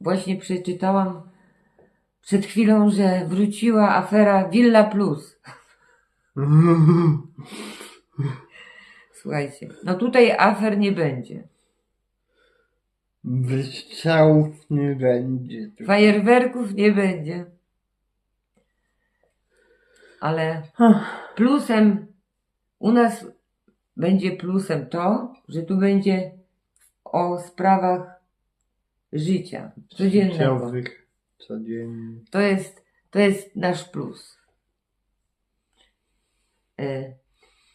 właśnie przeczytałam przed chwilą, że wróciła afera Villa Plus. Słuchajcie, no tutaj afer nie będzie. Wystrzałów nie będzie. Fajerwerków nie będzie. Ale plusem u nas będzie plusem to, że tu będzie o sprawach życia codziennego. Życiowych, codziennie. To jest, to jest nasz plus. E,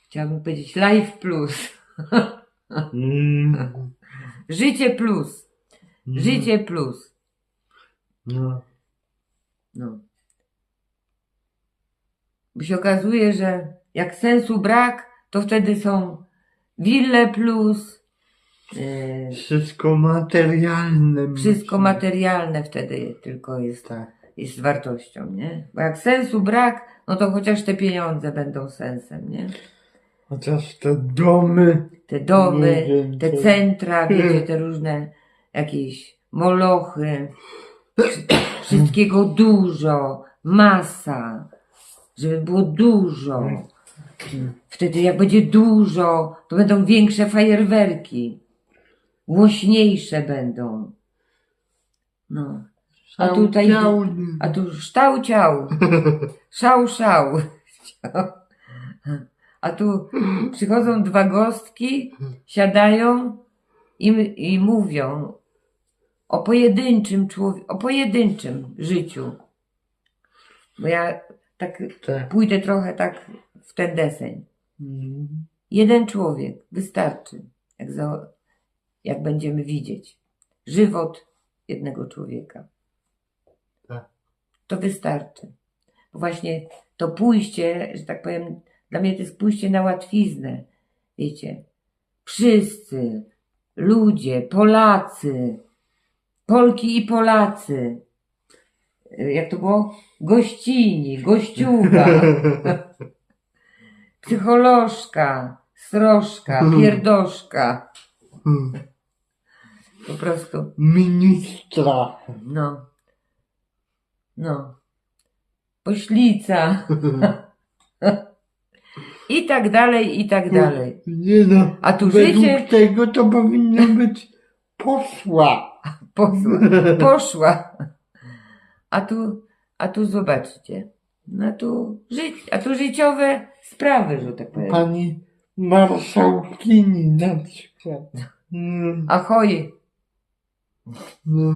chciałabym powiedzieć life plus. Mm. Życie plus. Życie plus. No. No. Bo się okazuje, że jak sensu brak, to wtedy są wille plus, Wszystko materialne. wszystko materialne wtedy tylko jest, Tak. jest wartością, nie? Bo jak sensu brak, no to chociaż te pieniądze będą sensem, nie? Chociaż te domy. Te domy, wiem, te centra, wiecie, te różne jakieś molochy, wszy- wszystkiego dużo, masa, żeby było dużo. Wtedy jak będzie dużo, to będą większe fajerwerki, głośniejsze będą. No. A tutaj- Szałdziałny. A tu ształ ciał, szał szał. A tu przychodzą dwa gostki, siadają i, i mówią o pojedynczym człowiek, o pojedynczym życiu. Bo ja tak Tak. pójdę trochę tak w ten deseń. Mm. Jeden człowiek wystarczy, jak, za, jak będziemy widzieć. Żywot jednego człowieka. Tak. To wystarczy. Bo właśnie to pójście, że tak powiem, dla mnie to jest pójście na łatwiznę. Wiecie, wszyscy, ludzie, Polacy, Polki i Polacy. Jak to było? Gościni, gościuga psycholożka, srożka, pierdoszka. Po prostu, Ministra. no. No. Poślica. I tak dalej, i tak dalej. Nie no. A tu według życie tego to powinno być posła. poszła. poszła. A tu, a tu zobaczcie. No tu, ży, a tu życiowe sprawy, że tak powiem. Pani marszałkini na przykład. Mm. Ahoj. No.